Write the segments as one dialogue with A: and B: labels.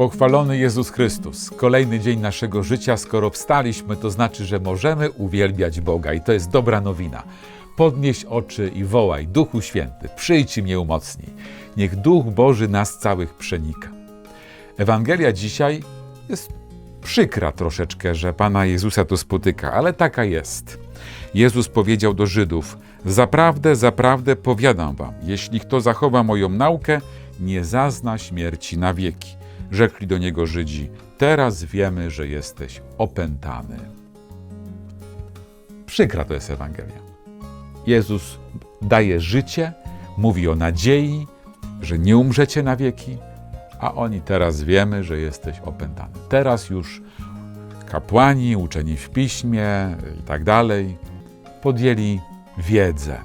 A: Pochwalony Jezus Chrystus. Kolejny dzień naszego życia. Skoro wstaliśmy, to znaczy, że możemy uwielbiać Boga i to jest dobra nowina. Podnieś oczy i wołaj: Duchu Święty, przyjdź i mnie umocnij. Niech Duch Boży nas całych przenika. Ewangelia dzisiaj jest przykra troszeczkę, że Pana Jezusa to spotyka, ale taka jest. Jezus powiedział do Żydów: Zaprawdę, zaprawdę powiadam wam, jeśli kto zachowa moją naukę, nie zazna śmierci na wieki. Rzekli do niego Żydzi: Teraz wiemy, że jesteś opętany. Przykra to jest Ewangelia. Jezus daje życie, mówi o nadziei, że nie umrzecie na wieki, a oni teraz wiemy, że jesteś opętany. Teraz już kapłani, uczeni w piśmie i tak dalej podjęli wiedzę.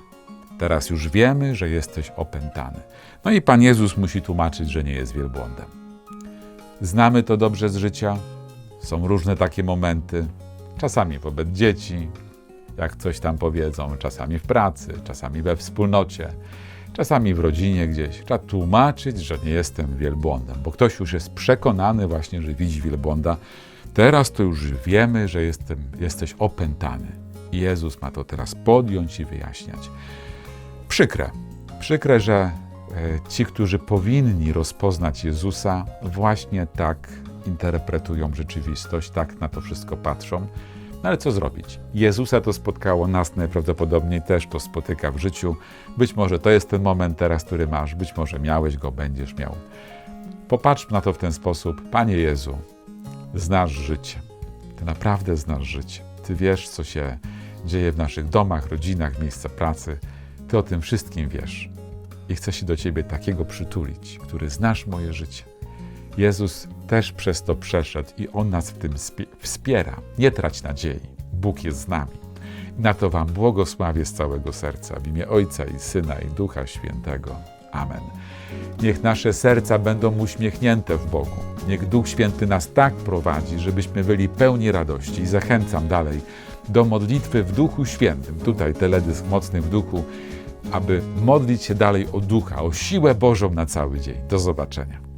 A: Teraz już wiemy, że jesteś opętany. No i Pan Jezus musi tłumaczyć, że nie jest wielbłądem. Znamy to dobrze z życia. Są różne takie momenty. Czasami wobec dzieci, jak coś tam powiedzą, czasami w pracy, czasami we wspólnocie, czasami w rodzinie gdzieś. Trzeba tłumaczyć, że nie jestem wielbłądem, bo ktoś już jest przekonany właśnie, że widzi wielbłąda. Teraz to już wiemy, że jestem, jesteś opętany. Jezus ma to teraz podjąć i wyjaśniać. Przykre. Przykre, że ci, którzy powinni rozpoznać Jezusa, właśnie tak interpretują rzeczywistość, tak na to wszystko patrzą. No ale co zrobić? Jezusa to spotkało, nas najprawdopodobniej też to spotyka w życiu. Być może to jest ten moment teraz, który masz, być może miałeś go, będziesz miał. Popatrz na to w ten sposób. Panie Jezu, znasz życie. Ty naprawdę znasz życie. Ty wiesz, co się dzieje w naszych domach, rodzinach, miejsca pracy. Ty o tym wszystkim wiesz. I chcę się do Ciebie takiego przytulić, który znasz moje życie. Jezus też przez to przeszedł i On nas w tym spie- wspiera. Nie trać nadziei. Bóg jest z nami. Na to Wam błogosławię z całego serca w imię Ojca i Syna i Ducha Świętego. Amen. Niech nasze serca będą uśmiechnięte w Bogu. Niech Duch Święty nas tak prowadzi, żebyśmy byli pełni radości. I zachęcam dalej do modlitwy w Duchu Świętym. Tutaj teledysk mocny w duchu, aby modlić się dalej o Ducha, o siłę Bożą na cały dzień. Do zobaczenia.